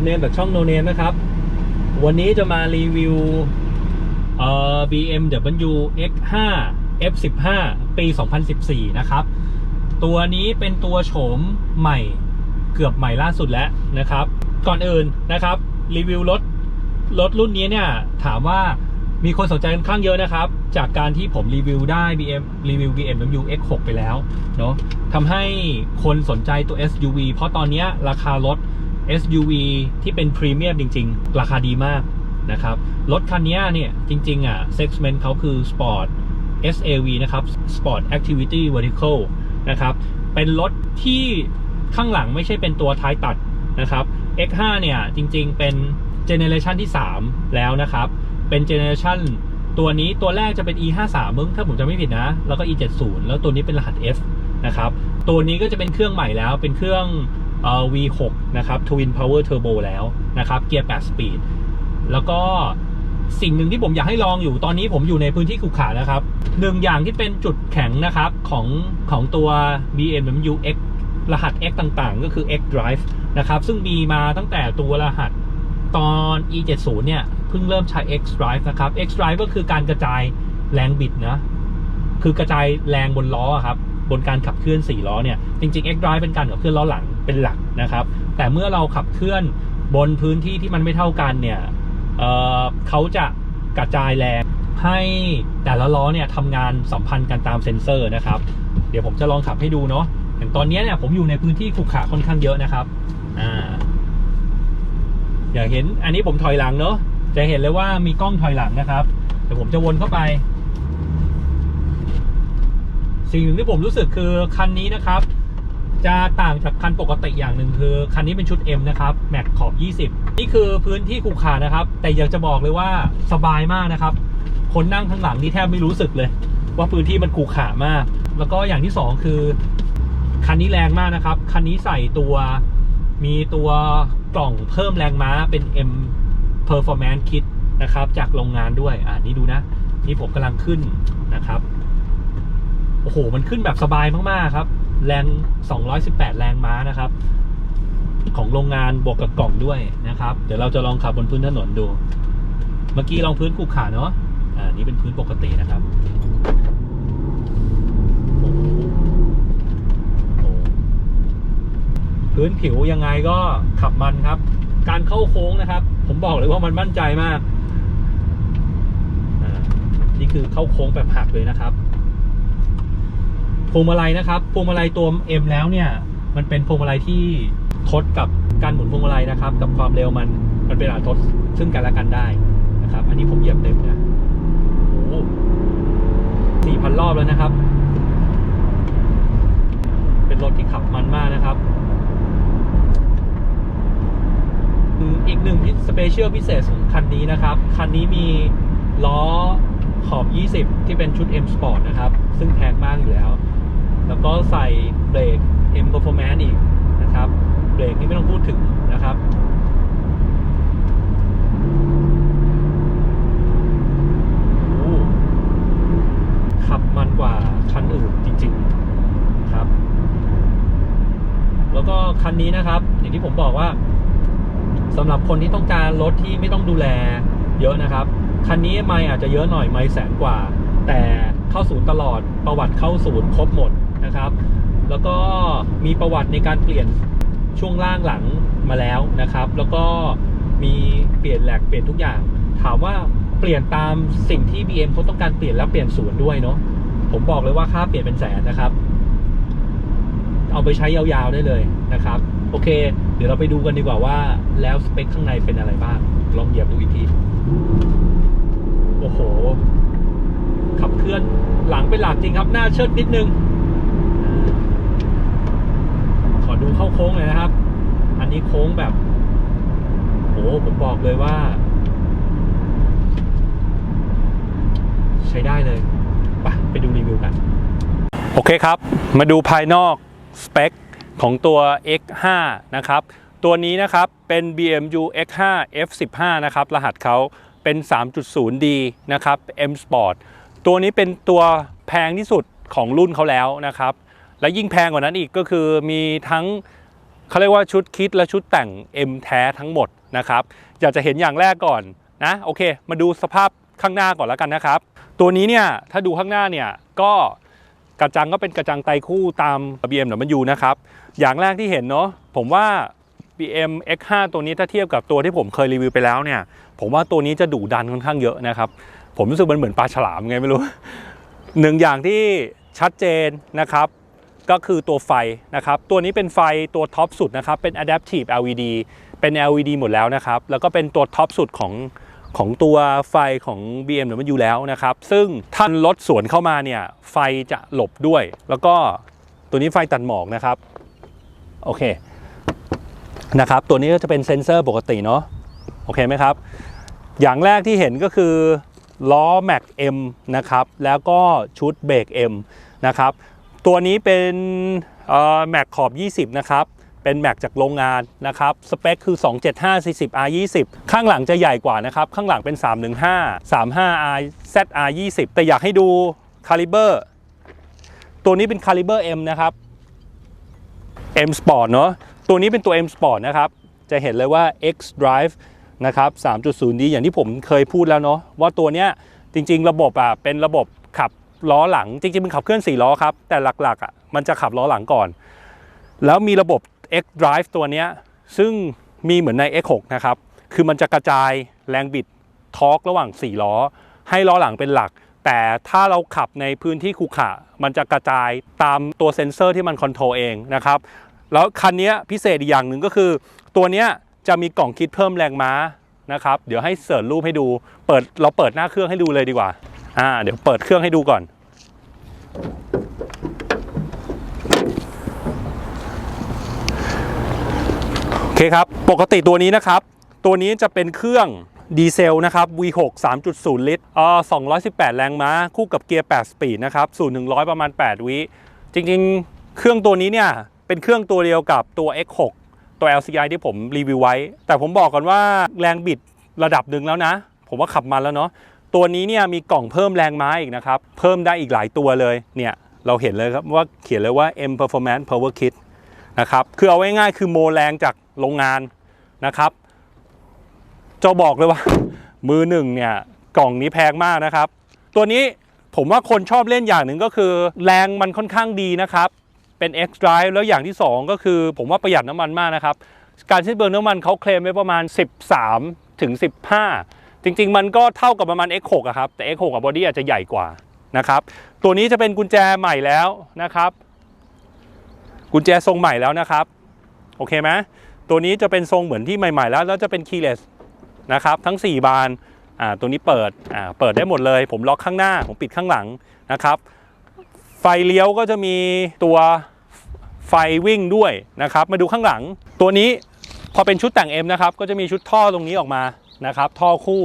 มเนมจากช่องโนเนมนะครับ วันนี้จะมารีวิวเอ่อ BMW X5 F15 ปี 2014 นะครับ ตัวนี้เป็นตัวโฉมใหม่เกือบใหม่ล่าสุดแล้วนะครับ ก่อนอื่นนะครับรีวิวรถรถรุ่นนี้เนี่ยถามว่ามีคนสนใจค่อนข้างเยอะนะครับ จากการที่ผมรีวิวได้ BM รีวิว BMW X6 ไปแล้วเนาะทำให้คนสนใจตัว SUV เพราะตอนนี้ราคารถ SUV ที่เป็นพรีเมียมจริง ๆ ราคาดีมากนะครับ รถคันนี้เนี่ย จริง ๆ อะ segment เขาคือ Sport SAV นะครับ Sport Activity Vehicle นะครับ เป็นรถที่ข้างหลังไม่ใช่เป็นตัวท้ายตัดนะครับ X5 เนี่ย จริง ๆ เป็นเจเนเรชันที่ 3 แล้วนะครับ เป็นเจเนเรชันตัวนี้ตัวแรกจะเป็น E53 มึงถ้าผมจะไม่ผิดนะ แล้วก็ E70 แล้วตัวนี้เป็นรหัส F นะครับ ตัวนี้ก็จะเป็นเครื่องใหม่แล้วเป็นเครื่อง V6 นะครับ Twin Power Turbo แล้วนะครับ เกียร์ 8 สปีด แล้วก็สิ่งหนึ่งที่ผมอยากให้ลองอยู่ตอนนี้ผมอยู่ในพื้นที่ขรุขระนะครับหนึ่งอย่างที่เป็นจุดแข็งนะครับของของตัว BMW X รหัส X ต่างๆ ก็คือ X Drive นะครับ ซึ่งมีมาตั้งแต่ตัวรหัสตอน E70 เนี่ย เพิ่งเริ่มใช้ X Drive นะครับ X Drive ก็คือการกระจายแรงบิดนะ คือกระจายแรงบนล้อครับ บนการขับเคลื่อน 4 ล้อเนี่ย จริงๆ X Drive เป็นการขับเคลื่อนล้อหลัง เป็นหลักนะครับ แต่เมื่อเราขับเคลื่อนบนพื้นที่ที่มันไม่เท่ากันเนี่ยเเขาจะกระจายแรงให้แต่ละล้อเนี่ยทำงานสัมพันธ์กันตามเซ็นเซอร์นะครับ เดี๋ยวผมจะลองขับให้ดูเนาะอย่างตอนนี้เนี่ยผมอยู่ในพื้นที่ขรุขระค่อนข้างเยอะนะครับอ่าอย่างเห็นอันนี้ผมถอยหลังเนาะจะเห็นเลยว่ามีกล้องถอยหลังนะครับเดี๋ยวผมจะวนเข้าไป สิ่งหนึ่งที่ผมรู้สึกคือคันนี้นะครับ จะต่างจากคันปกติอย่างหนึ่งคือ คันนี้เป็นชุด M นะครับแม็กขอบ 20 นี่คือพื้นที่ขรุขระนะครับ แต่อยากจะบอกเลยว่าสบายมากนะครับ คนนั่งข้างหลังนี่แทบไม่รู้สึกเลย ว่าพื้นที่มันขรุขระมาก แล้วก็อย่างที่สองคือ คันนี้แรงมากนะครับ คันนี้ใส่ตัวมีตัวกล่องเพิ่มแรงม้าเป็น M Performance Kit นะครับจากโรงงานด้วยอ่านี่ดูนะ นี่ผมกำลังขึ้นนะครับ โอ้โห มันขึ้นแบบสบายมาก ๆ ครับ แรง 218 แรงม้านะครับ ของโรงงานบวกกับกล่องด้วยนะครับ เดี๋ยวเราจะลองขับบนพื้นถนนดู เมื่อกี้ลองพื้นขรุขระเนาะอ่านี่เป็นพื้นปกตินะครับพื้นผิวยังไงก็ขับมันครับ การเข้าโค้งนะครับ ผมบอกเลยว่ามันมั่นใจมากอ่านี่คือเข้าโค้งแบบหักเลยนะครับ พวงมาลัยนะครับพวงมาลัยตัว M แล้วเนี่ย มันเป็นพวงมาลัยที่ทดกับการหมุนพวงมาลัยนะครับ กับความเร็วมันมันเป็นอาทดซึ่งกันและกันได้นะครับ อันนี้ผมเหยียบเต็มนะโอ้สี่พันรอบแล้วนะครับ เป็นรถที่ขับมันมากนะครับอีกหนึ่งสเปเชียลพิเศษของคันนี้นะครับ คันนี้มีล้อขอบ 20 ที่เป็นชุด M Sport นะครับ ซึ่งแพงมากอยู่แล้ว แล้วก็ใส่เบรก M Performance อีกนะครับ เบรกนี่ไม่ต้องพูดถึงนะครับขับมันกว่าคันอื่นจริง ๆครับ แล้วก็คันนี้นะครับ อย่างที่ผมบอกว่าสำหรับคนที่ต้องการรถที่ไม่ต้องดูแลเยอะนะครับ คันนี้ไม่อาจจะเยอะหน่อยไม่แสนกว่า แต่เข้าศูนย์ตลอดประวัติเข้าศูนย์ครบหมด นะครับ แล้วก็มีประวัติในการเปลี่ยนช่วงล่างหลังมาแล้วนะครับ แล้วก็มีเปลี่ยนแหลกเปลี่ยนทุกอย่าง ถามว่าเปลี่ยนตามสิ่งที่ BM เขาต้องการเปลี่ยนแล้วเปลี่ยนศูนย์ด้วยเนาะผมบอกเลยว่าค่าเปลี่ยนเป็นแสนนะครับ เอาไปใช้ยาวๆได้เลยนะครับ โอเค เดี๋ยวเราไปดูกันดีกว่าว่า แล้วสเปคข้างในเป็นอะไรบ้าง ลองเหยียบดูอีกทีโอ้โห ขับเคลื่อนหลังเป็นหลักจริงครับ หน้าเชิดนิดนึง ขอ ดูเข้าโค้งเลยนะครับ อันนี้โค้งแบบโอ้ผมบอกเลยว่า ใช้ได้เลยไปไปดูรีวิวกัน โอเคครับ มาดูภายนอกสเปคของตัว X5 นะครับ ตัวนี้นะครับเป็น BMW X5 F15 นะครับ รหัสเขาเป็น 3.0D นะครับ M Sport ตัวนี้เป็นตัวแพงที่สุดของรุ่นเขาแล้วนะครับ และยิ่งแพงกว่านั้นอีกก็คือมีทั้งเขาเรียกว่าชุดคิดและชุดแต่ง M แท้ทั้งหมดนะครับ อยากจะเห็นอย่างแรกก่อนนะโอเค มาดูสภาพข้างหน้าก่อนแล้วกันนะครับ ตัวนี้เนี่ยถ้าดูข้างหน้าเนี่ยก็กระจังก็เป็นกระจังไตคู่ตาม BMW นะครับ อย่างแรกที่เห็นเนาะผมว่า BM X5 ตัวนี้ถ้าเทียบกับตัวที่ผมเคยรีวิวไปแล้วเนี่ย ผมว่าตัวนี้จะดุดันค่อนข้างเยอะนะครับ ผมรู้สึกมันเหมือนปลาฉลามไงไม่รู้หนึ่งอย่างที่ชัดเจนนะครับ ก็คือตัวไฟนะครับ ตัวนี้เป็นไฟตัวท็อปสุดนะครับ เป็น Adaptive LED เป็น LED หมดแล้วนะครับ แล้วก็เป็นตัวท็อปสุดของของตัวไฟของ BMW แล้วนะครับ ซึ่งท่านรถสวนเข้ามาเนี่ย ไฟจะหลบด้วย แล้วก็ตัวนี้ไฟตัดหมอกนะครับ โอเค นะครับ ตัวนี้ก็จะเป็นเซ็นเซอร์ปกติเนาะ โอเคไหมครับ อย่างแรกที่เห็นก็คือล้อ Mac M นะครับ แล้วก็ชุดเบรก M นะครับ ตัวนี้เป็นแม็กขอบ 20 นะครับ เป็นแม็กจากโรงงานนะครับ สเปคคือ 275 40 R 20ข้างหลังจะใหญ่กว่านะครับ ข้างหลังเป็น 315 35 R ZR 20แต่อยากให้ดูคาลิเบอร์ตัวนี้เป็นคาลิเบอร์ M นะครับ M Sport เนาะตัวนี้เป็นตัว M Sport นะครับ จะเห็นเลยว่า X Drive นะครับ 3.0D อย่างที่ผมเคยพูดแล้วเนาะว่าตัวเนี้ยจริง ๆ ระบบอะเป็นระบบขับ ล้อหลังจริงๆมันขับเคลื่อน4ล้อครับ แต่หลักๆอะมันจะขับล้อหลังก่อน แล้วมีระบบ X Drive ตัวนี้ซึ่งมีเหมือนใน X6 นะครับ คือมันจะกระจายแรงบิดทอร์กระหว่าง 4 ล้อ ให้ล้อหลังเป็นหลัก แต่ถ้าเราขับในพื้นที่ขรุขระมันจะกระจายตามตัวเซ็นเซอร์ที่มันคอนโทรลเองนะครับ แล้วคันนี้พิเศษอีกอย่างหนึ่งก็คือ ตัวนี้จะมีกล่องคิดเพิ่มแรงม้านะครับ เดี๋ยวให้เสิร์ชรูปให้ดู เปิดเราเปิดหน้าเครื่องให้ดูเลยดีกว่า อ่าเดี๋ยวเปิดเครื่องให้ดูก่อน โอเคครับ ปกติตัวนี้นะครับ ตัวนี้จะเป็นเครื่องดีเซลนะครับ V6 3.0 ลิตรอ่อ218 แรงม้า คู่กับเกียร์ 8 สปีดนะครับ0 1 0 0 ประมาณ 8 วิ จริงๆ เครื่องตัวนี้เนี่ย เป็นเครื่องตัวเดียวกับตัว X6 ตัว LCI ที่ผมรีวิวไว้ แต่ผมบอกก่อนว่าแรงบิดระดับหนึ่งแล้วนะ ผมว่าขับมันแล้วเนาะ ตัวนี้เนี่ยมีกล่องเพิ่มแรงม้าอีกนะครับ เพิ่มได้อีกหลายตัวเลยเนี่ยเราเห็นเลยครับว่าเขียนเลยว่า M Performance Power Kit นะครับคือเอาไว้ง่ายๆคือโมแรงจากโรงงานนะครับจะบอกเลยว่า มือหนึ่งเนี่ยกล่องนี้แพงมากนะครับ ตัวนี้ผมว่าคนชอบเล่นอย่างหนึ่งก็คือ แรงมันค่อนข้างดีนะครับ เป็น X Drive แล้วอย่างที่ 2 ก็คือ ผมว่าประหยัดน้ำมันมากนะครับ การสิ้เปลืองน้ำมันเขาเคลมไว้ประมาณ 13ถึง15 จริง ๆ มันก็เท่ากับประมาณ X6 อะครับแต่ X6 กับบอดี้อาจจะใหญ่กว่านะครับตัวนี้จะเป็นกุญแจใหม่แล้วนะครับ กุญแจทรงใหม่แล้วนะครับโอเคไหมตัวนี้จะเป็นทรงเหมือนที่ใหม่ ๆ แล้วแล้วจะเป็น keyless นะครับทั้ง 4 บานอ่าตัวนี้เปิดอ่าเปิดได้หมดเลย ผมล็อกข้างหน้าผมปิดข้างหลังนะครับ ไฟเลี้ยวก็จะมีตัวไฟวิ่งด้วยนะครับ มาดูข้างหลัง ตัวนี้พอเป็นชุดแต่ง M นะครับก็จะมีชุดท่อตรงนี้ออกมา นะครับ ท่อคู่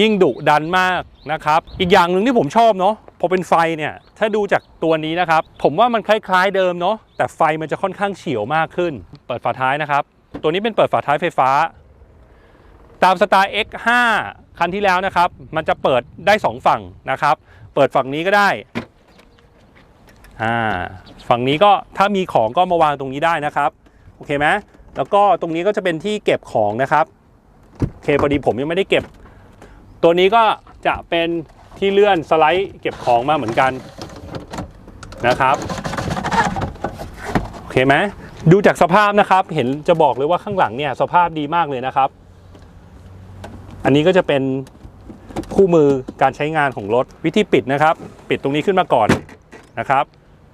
ยิ่งดุดันมากนะครับ อีกอย่างหนึ่งที่ผมชอบเนาะพอเป็นไฟเนี่ย ถ้าดูจากตัวนี้นะครับ ผมว่ามันคล้ายๆเดิมเนาะแต่ไฟมันจะค่อนข้างเฉียวมากขึ้น เปิดฝาท้ายนะครับ ตัวนี้เป็นเปิดฝาท้ายไฟฟ้า ตามสไตล์ X5 คันที่แล้วนะครับ มันจะเปิดได้ 2 ฝั่งนะครับ เปิดฝั่งนี้ก็ได้อ่าฝั่งนี้ก็ถ้ามีของก็มาวางตรงนี้ได้นะครับ โอเคไหมแล้วก็ตรงนี้ก็จะเป็นที่เก็บของนะครับ โอเคพอดีผมยังไม่ได้เก็บ ตัวนี้ก็จะเป็นที่เลื่อนสไลด์เก็บของมาเหมือนกันนะครับโอเคไหมดูจากสภาพนะครับ เห็นจะบอกเลยว่าข้างหลังเนี่ยสภาพดีมากเลยนะครับ อันนี้ก็จะเป็นคู่มือการใช้งานของรถวิธีปิดนะครับ ปิดตรงนี้ขึ้นมาก่อนนะครับ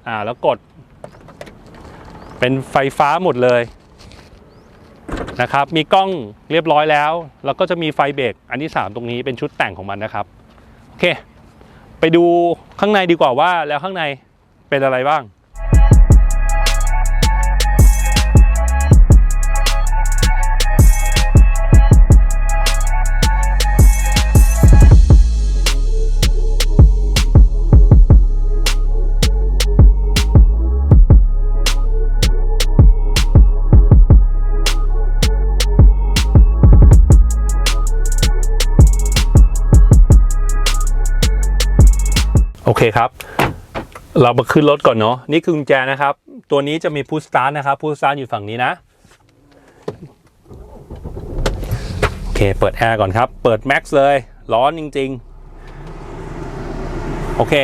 อ่าแล้วกด เป็นไฟฟ้าหมดเลย นะครับ มีกล้องเรียบร้อยแล้ว แล้วก็จะมีไฟเบรกอันที่ 3 ตรงนี้เป็นชุดแต่งของมันนะครับ โอเค ไปดูข้างในดีกว่าว่าแล้วข้างในเป็นอะไรบ้าง เคครับ เรามาขึ้นรถก่อนเนาะนี่คือกุญแจนะครับ ตัวนี้จะมีพุ s สตาร์นะครับพุ s สตาร์อยู่ฝั่งนี้นะโอเคเปิดแอร์ก่อนครับ เปิดแม็กซ์เลย ร้อนจริง ๆ โอเค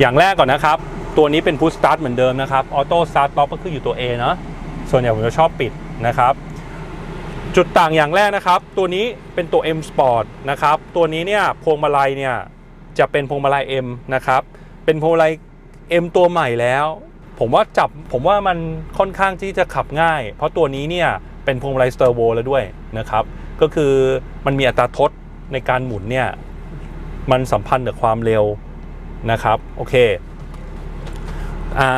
อย่างแรกก่อนนะครับ ตัวนี้เป็นพุ s สตาร์เหมือนเดิมนะครับออโต้สตาร์ทต็อปก็คืออยู่ตัว A เนาะส่วนใหญ่ผมจะชอบปิดนะครับจุดต่างอย่างแรกนะครับ ตัวนี้เป็นตัว M Sport นะครับ ตัวนี้เนี่ยพวงมาลัยเนี่ย จะเป็นพวงมาลัย M นะครับ เป็นพวงมาลัย M ตัวใหม่แล้ว ผมว่าจับผมว่ามันค่อนข้างที่จะขับง่าย เพราะตัวนี้เนี่ยเป็นพวงมาลัยสเตอร์โวแล้วด้วยนะครับ ก็คือมันมีอัตราทดในการหมุนเนี่ยมันสัมพันธ์กับความเร็วนะครับโอเคอ่า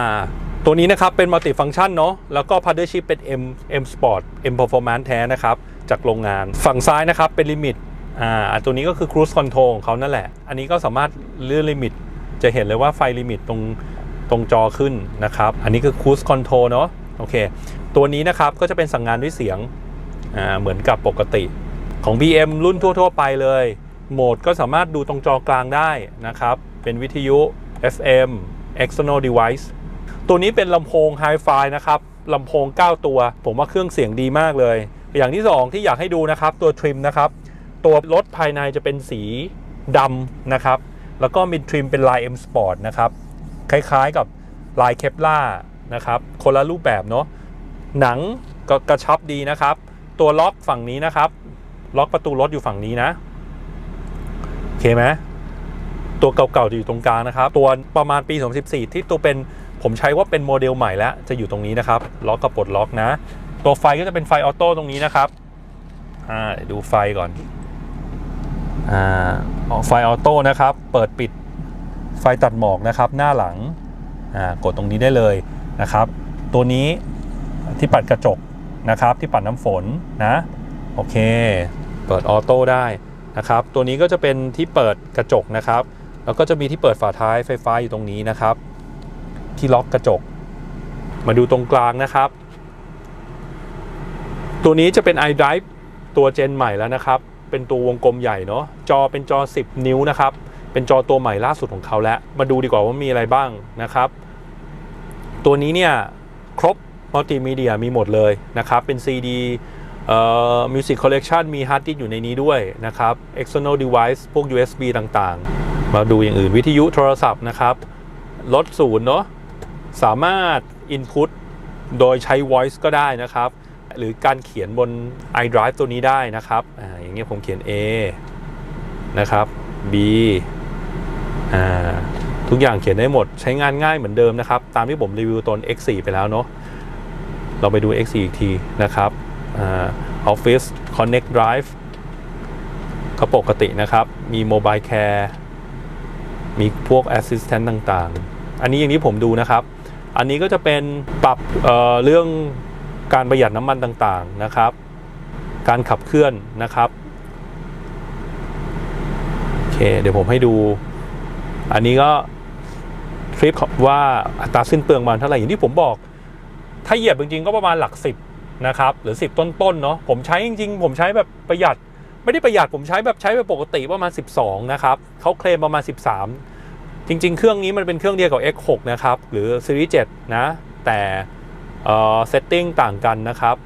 ตัวนี้นะครับเป็นมัลติฟัง c t ชันเนาะแล้วก็ partnership เป็น M M Sport M Performance แท้นะครับ จากโรงงานฝั่งซ้ายนะครับเป็นลิมิต อ่าตัวนี้ก็คือ cruise control ของเขานั่นแหละ อันนี้ก็สามารถเลื่อนลิมิต จะเห็นเลยว่าไฟลิมิตตรงตรงจอขึ้นนะครับ อันนี้คือ cruise control เนาะโอเค ตัวนี้นะครับก็จะเป็นสั่งงานด้วยเสียงอ่าเหมือนกับปกติของ BM รุ่นทั่ว ๆ ไปเลย โหมดก็สามารถดูตรงจอกลางได้นะครับ เป็นวิทยุ FM external device ตัวนี้เป็นลำโพง Hi-Fi นะครับลำโพง 9 ตัว ผมว่าเครื่องเสียงดีมากเลย อย่างที่ 2 ที่อยากให้ดูนะครับ ตัวทริมนะครับ ตัวรถภายในจะเป็นสีดำนะครับ แล้วก็มีทริมเป็นลาย M Sport นะครับ คล้ายๆกับลายเคปล่านะครับ คนละรูปแบบเนาะ หนังก็กระชับดีนะครับ ตัวล็อกฝั่งนี้นะครับ ล็อกประตูรถอยู่ฝั่งนี้นะ โอเคไหมตัวเก่าๆจะอยู่ตรงกลางนะครับ ตัวประมาณปี 2014 ที่ตัวเป็นผมใช้ว่าเป็นโมเดลใหม่แล้ว จะอยู่ตรงนี้นะครับ ล็อกกับปลดล็อกนะ ตัวไฟก็จะเป็นไฟออโต้ตรงนี้นะครับ อ่าดูไฟก่อน ไฟออโต้นะครับ เปิดปิดไฟตัดหมอกนะครับ หน้าหลังกดตรงนี้ได้เลยนะครับ ตัวนี้ที่ปัดกระจกนะครับ ที่ปัดน้ำฝนนะโอเค เปิดออโต้ได้นะครับ ตัวนี้ก็จะเป็นที่เปิดกระจกนะครับ แล้วก็จะมีที่เปิดฝาท้ายไฟฟ้าอยู่ตรงนี้นะครับ ที่ล็อกกระจก มาดูตรงกลางนะครับ ตัวนี้จะเป็น iDrive ตัวเจนใหม่แล้วนะครับ เป็นตัววงกลมใหญ่เนาะจอเป็นจอ 10 นิ้วนะครับ เป็นจอตัวใหม่ล่าสุดของเขาแล้ว มาดูดีกว่าว่ามีอะไรบ้างนะครับ ตัวนี้เนี่ยครบมัลติมีเดียมีหมดเลยนะครับ เป็น CD เอ่อ Music Collection มี Hard Disk อยู่ในนี้ด้วยนะครับ External Device พวก USB ต่างๆ มาดูอย่างอื่นวิทยุโทรศัพท์นะครับลดศูนย์เนาะสามารถ Input โดยใช้ Voice ก็ได้นะครับ หรือการเขียนบน iDrive ตัวนี้ได้นะครับ อ่าอย่างเงี้ยผมเขียน A นะครับ B อ่าทุกอย่างเขียนได้หมดใช้งานง่ายเหมือนเดิมนะครับ ตามที่ผมรีวิวตน X4 ไปแล้วเนาะเราไปดู X4 อีกทีนะครับอ่า Office Connect Drive ก็ปกตินะครับ มี Mobile Care มีพวก Assistant ต่างๆ อันนี้อย่างที่ผมดูนะครับ อันนี้ก็จะเป็นปรับเเรื่องการประหยัดน้ำมันต่างๆนะครับ การขับเคลื่อนนะครับ เคเดี๋ยวผมให้ดู อันนี้ก็ทริปว่าอัตราสิ้นเปลืองมันเท่าไหร่อย่างที่ผมบอก ถ้าเหยียบจริงๆก็ประมาณหลักสิบนะครับหรือ 10 ต้นๆเนาะผมใช้จริงๆ ผมใช้แบบประหยัด ไม่ได้ประหยัดผมใช้แบบใช้แบบปกติประมาณ 12 นะครับเขาเคลมประมาณ 13 จริง ๆ เครื่องนี้มันเป็นเครื่องเดียวกับ X6 นะครับ หรือซีรีส์7นะ แต่เซตติ้งต่างกันนะครับ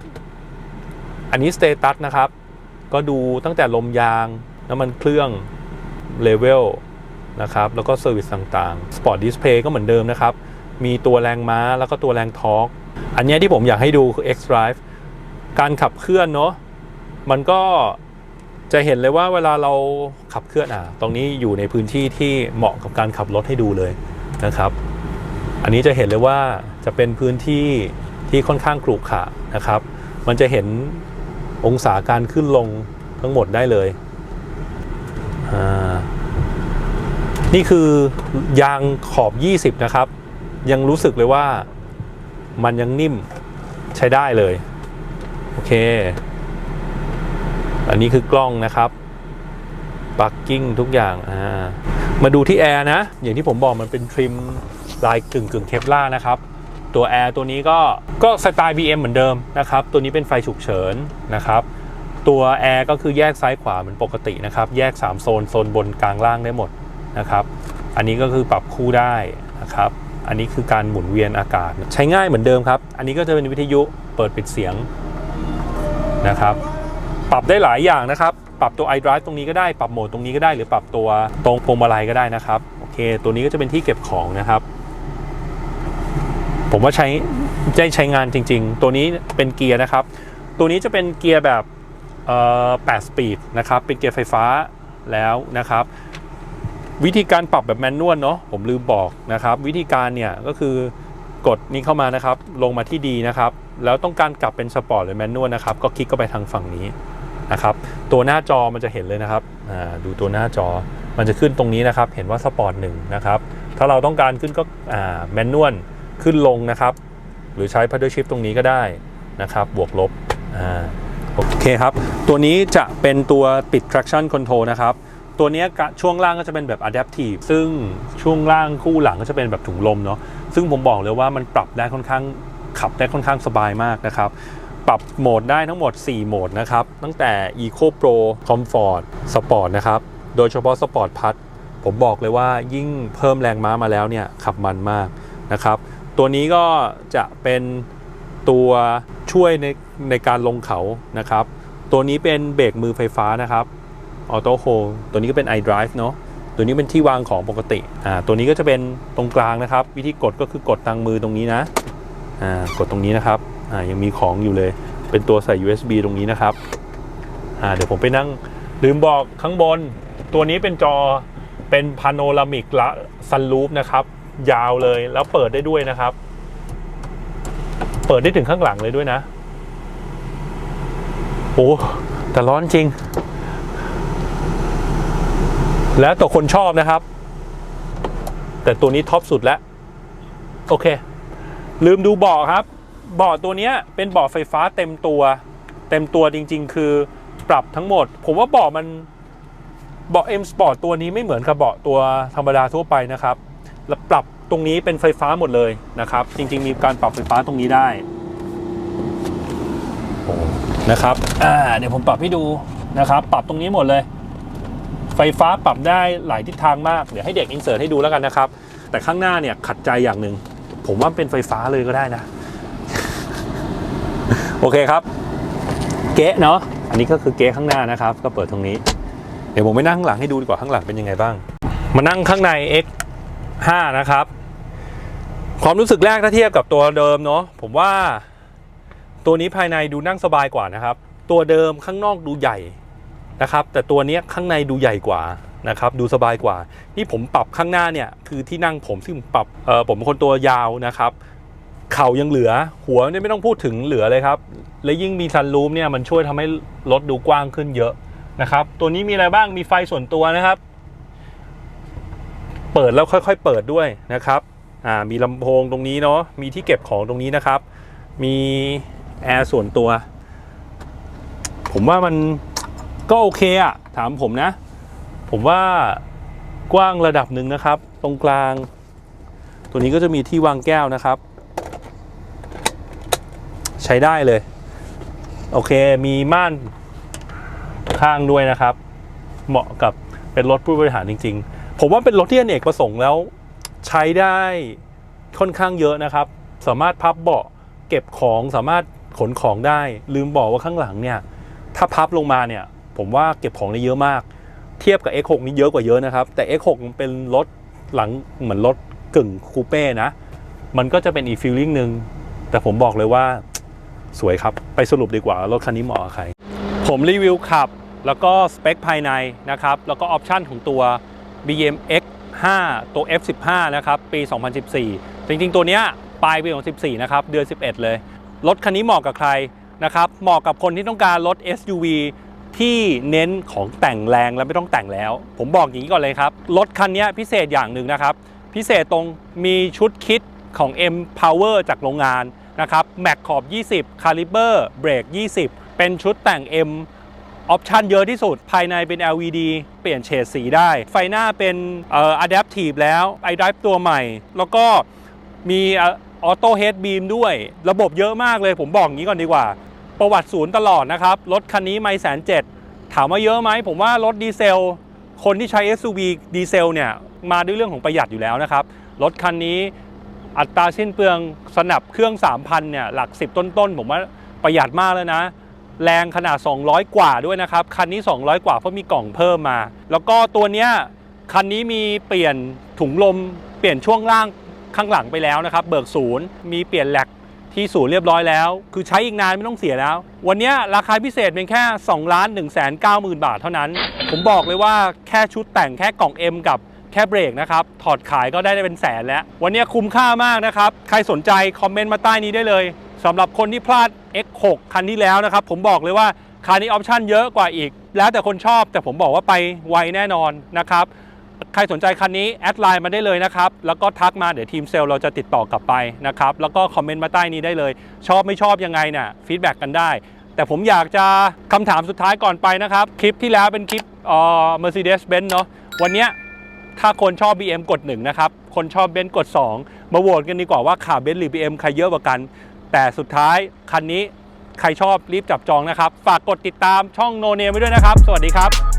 อันนี้สเตตัสนะครับ ก็ดูตั้งแต่ลมยาง น้ำมันเครื่อง เลเวลนะครับแล้วก็เซอร์วิสต่างๆ Sport Display ก็เหมือนเดิมนะครับ มีตัวแรงม้าแล้วก็ตัวแรงทอร์กอันนี้ที่ผมอยากให้ดูคือ X Drive การขับเคลื่อนเนาะมันก็จะเห็นเลยว่าเวลาเราขับเคลื่อนอะตรงนี้อยู่ในพื้นที่ที่เหมาะกับการขับรถให้ดูเลยนะครับ อันนี้จะเห็นเลยว่าจะเป็นพื้นที่ที่ค่อนข้างขรุขระนะครับ มันจะเห็นองศาการขึ้นลงทั้งหมดได้เลย นี่คือยางขอบ 20 นะครับ ยังรู้สึกเลยว่ามันยังนิ่มใช้ได้เลย โอเค อันนี้คือกล้องนะครับ ปักกิ้งทุกอย่างอ่ามาดูที่แอร์นะ อย่างที่ผมบอกมันเป็นทริมลายกึ่งกึ่งเคปล่านะครับ ตัวแอร์ตัวนี้ก็ก็สไตล์ BM เหมือนเดิมนะครับ ตัวนี้เป็นไฟฉุกเฉินนะครับ ตัวแอร์ก็คือแยกซ้ายขวาเหมือนปกตินะครับ แยก 3 โซน โซนบนกลางล่างได้หมดนะครับ อันนี้ก็คือปรับคู่ได้นะครับ อันนี้คือการหมุนเวียนอากาศ ใช้ง่ายเหมือนเดิมครับ อันนี้ก็จะเป็นวิทยุเปิดปิดเสียงนะครับ ปรับได้หลายอย่างนะครับ ปรับตัว iDrive ตรงนี้ก็ได้ ปรับโหมดตรงนี้ก็ได้ หรือปรับตัวตรงพวงมาลัยก็ได้นะครับ โอเค ตัวนี้ก็จะเป็นที่เก็บของนะครับ ผมว่าใช้ได้ใช้งานจริง ๆ ตัวนี้เป็นเกียร์นะครับ ตัวนี้จะเป็นเกียร์แบบ 8สปีดนะครับ เป็นเกียร์ไฟฟ้าแล้วนะครับ วิธีการปรับแบบแมนนวลเนาะผมลืมบอกนะครับ วิธีการเนี่ยก็คือกดนี้เข้ามานะครับ ลงมาที่ดีนะครับ แล้วต้องการกลับเป็นสปอร์ตหรือแมนนวลนะครับ ก็คลิกเข้าไปทางฝั่งนี้นะครับ ตัวหน้าจอมันจะเห็นเลยนะครับดูตัวหน้าจอมันจะขึ้นตรงนี้นะครับ เห็นว่าสปอร์ตหนึ่งนะครับ ถ้าเราต้องการขึ้นก็แมนนวลขึ้นลงนะครับ หรือใช้ paddle shift ตรงนี้ก็ได้นะครับ บวกลบอ่า โอเคครับ ตัวนี้จะเป็นตัวปิด traction control นะครับ ตัวนี้ช่วงล่างก็จะเป็นแบบ adaptive ซึ่งช่วงล่างคู่หลังก็จะเป็นแบบถุงลมเนาะซึ่งผมบอกเลยว่ามันปรับได้ค่อนข้างขับได้ค่อนข้างสบายมากนะครับ ปรับโหมดได้ทั้งหมด 4 โหมดนะครับ ตั้งแต่ Eco Pro Comfort Sport นะครับ โดยเฉพาะ Sport Plus ผมบอกเลยว่ายิ่งเพิ่มแรงม้ามาแล้วเนี่ยขับมันมากนะครับ ตัวนี้ก็จะเป็นตัวช่วยใน ในการลงเขานะครับ ตัวนี้เป็นเบรกมือไฟฟ้านะครับออโต้โฮตัวนี้ก็เป็น iDrive เนาะตัวนี้เป็นที่วางของปกติอ่าตัวนี้ก็จะเป็นตรงกลางนะครับ วิธีกดก็คือกดทางมือตรงนี้นะอ่ากดตรงนี้นะครับอ่ายังมีของอยู่เลย เป็นตัวใส่ USB ตรงนี้นะครับอ่าเดี๋ยวผมไปนั่งลืมบอกข้างบน ตัวนี้เป็นจอเป็นพาโนรามิกละซันรูฟนะครับ ยาวเลยแล้วเปิดได้ด้วยนะครับ เปิดได้ถึงข้างหลังเลยด้วยนะ โอ้แต่ร้อนจริง แล้วแต่คนชอบนะครับ แต่ตัวนี้ท็อปสุดแล้ว โอเค ลืมดูเบาะครับเบาะตัวนี้เป็นเบาะไฟฟ้าเต็มตัว เต็มตัวจริง ๆ คือปรับทั้งหมด ผมว่าเบาะมันเบาะ M Sport ตัวนี้ไม่เหมือนกับเบาะตัวธรรมดาทั่วไปนะครับ แล้วปรับตรงนี้เป็นไฟฟ้าหมดเลยนะครับ จริง ๆ มีการปรับไฟฟ้าตรงนี้ได้ นะครับอ่าเดี๋ยวผมปรับให้ดูนะครับ ปรับตรงนี้หมดเลย ไฟฟ้าปรับได้หลายทิศทางมาก เดี๋ยวให้เด็กอินเสิร์ตให้ดูแล้วกันนะครับ แต่ข้างหน้าเนี่ยขัดใจอย่างหนึ่งผมว่าเป็นไฟฟ้าเลยก็ได้นะ โอเคครับ เก๊ะเนาะอันนี้ก็คือเก๊ะข้างหน้านะครับ ก็เปิดตรงนี้ เดี๋ยวผมไปนั่งข้างหลังให้ดูดีกว่าข้างหลังเป็นยังไงบ้าง มานั่งข้างใน X 5 นะครับ ความรู้สึกแรกถ้าเทียบกับตัวเดิมเนาะผมว่า ตัวนี้ภายในดูนั่งสบายกว่านะครับ ตัวเดิมข้างนอกดูใหญ่นะครับ แต่ตัวนี้ข้างในดูใหญ่กว่านะครับ ดูสบายกว่า นี่ผมปรับข้างหน้าเนี่ยคือที่นั่งผมซึ่งปรับเออผมเป็นคนตัวยาวนะครับเข่ายังเหลือ หัวเนี่ยไม่ต้องพูดถึงเหลือเลยครับ และยิ่งมีซันรูมเนี่ยมันช่วยทำให้รถดูกว้างขึ้นเยอะนะครับ ตัวนี้มีอะไรบ้างมีไฟส่วนตัวนะครับ เปิดแล้วค่อยๆ เปิดด้วยนะครับอ่ามีลำโพงตรงนี้เนาะมีที่เก็บของตรงนี้นะครับ มี แอร์ส่วนตัว ผมว่ามันก็โอเคอะถามผมนะ ผมว่ากว้างระดับหนึ่งนะครับ ตรงกลาง ตัวนี้ก็จะมีที่วางแก้วนะครับ ใช้ได้เลย โอเคมีม่านข้างด้วยนะครับ เหมาะกับเป็นรถผู้บริหารจริง ๆ ผมว่าเป็นรถที่อเนกประสงค์แล้ว ใช้ได้ค่อนข้างเยอะนะครับ สามารถพับเบาะเก็บของสามารถ ขนของได้ ลืมบอกว่าข้างหลังเนี่ย ถ้าพับลงมาเนี่ย ผมว่าเก็บของได้เยอะมาก เทียบกับ X6 นี่เยอะกว่าเยอะนะครับ แต่ X6 มันเป็นรถหลังเหมือนรถกึ่งคูเป้นะ มันก็จะเป็นอีกฟีลลิ่งหนึ่งแต่ผมบอกเลยว่าสวยครับ ไปสรุปดีกว่ารถคันนี้เหมาะกับใคร ผมรีวิวขับ แล้วก็สเปคภายในนะครับ แล้วก็ออปชันของตัว BM X5 ตัว F15 นะครับ ปี 2014 จริงๆ ตัวเนี้ยปลายปี 2014 นะครับ เดือน 11 เลย รถคันนี้เหมาะกับใครนะครับเหมาะกับคนที่ต้องการรถ SUV ที่เน้นของแต่งแรงและไม่ต้องแต่งแล้ว ผมบอกอย่างนี้ก่อนเลยครับ รถคันนี้พิเศษอย่างหนึ่งนะครับ พิเศษตรงมีชุดคิดของ M Power จากโรงงานนะครับแม็กขอบ 20 Caliber เบรก 20 เป็นชุดแต่ง M ออปชันเยอะที่สุด ภายในเป็น LED เปลี่ยนเฉดสีได้ ไฟหน้าเป็นเอ่อ Adaptive แล้ว iDrive ตัวใหม่ แล้วก็มี ออโต้เฮดบีมด้วย ระบบเยอะมากเลยผมบอกอย่างนี้ก่อนดีกว่า ประวัติศูนย์ตลอดนะครับ รถคันนี้ไม่แสนเจ็ดถามว่าเยอะไหม ผมว่ารถดีเซล คนที่ใช้ SUV ดีเซลเนี่ย มาด้วยเรื่องของประหยัดอยู่แล้วนะครับ รถคันนี้อัตราสิ้นเปลืองสนับเครื่อง 3,000 เนี่ย หลัก 10 ต้นๆ ผมว่าประหยัดมากเลยนะ แรงขนาด 200 กว่าด้วยนะครับ คันนี้ 200 กว่าเพราะมีกล่องเพิ่มมา แล้วก็ตัวเนี้ยคันนี้มีเปลี่ยนถุงลม เปลี่ยนช่วงล่าง ข้างหลังไปแล้วนะครับ เบิกศูนย์ มีเปลี่ยนแหลกที่ศูนย์เรียบร้อยแล้ว คือใช้อีกนานไม่ต้องเสียแล้ว วันนี้ราคาพิเศษเป็นแค่2ล้าน1 9 0 0 0 0 บาทเท่านั้น ผมบอกเลยว่าแค่ชุดแต่งแค่กล่อง M กับแค่เบรกนะครับ ถอดขายก็ได้เป็นแสนแล้ว วันนี้คุ้มค่ามากนะครับ ใครสนใจคอมเมนต์มาใต้นี้ได้เลยสำหรับคนที่พลาด X6 คันที่แล้วนะครับ ผมบอกเลยว่าคันนี้ออปชั่นเยอะกว่าอีก แล้วแต่คนชอบแต่ผมบอกว่าไปไวแน่นอนนะครับ ใครสนใจคันนี้แอดไลน์มาได้เลยนะครับ แล้วก็ทักมาเดี๋ยวทีมเซลล์เราจะติดต่อกลับไปนะครับ แล้วก็คอมเมนต์มาใต้นี้ได้เลย ชอบไม่ชอบยังไงเนี่ยฟีดแบ็กกันได้ แต่ผมอยากจะคำถามสุดท้ายก่อนไปนะครับ คลิปที่แล้วเป็นคลิปเอ่อ Mercedes Benz เนาะวันเนี้ยถ้าคนชอบ BM กด1นะครับ คนชอบเบนซ์กด 2 มาโหวตกันดีกว่าว่าขาเบนซ์หรือ BM ใครเยอะกว่ากัน แต่สุดท้ายคันนี้ใครชอบรีบจับจองนะครับ ฝากกดติดตามช่องโนเนมไว้ด้วยนะครับ สวัสดีครับ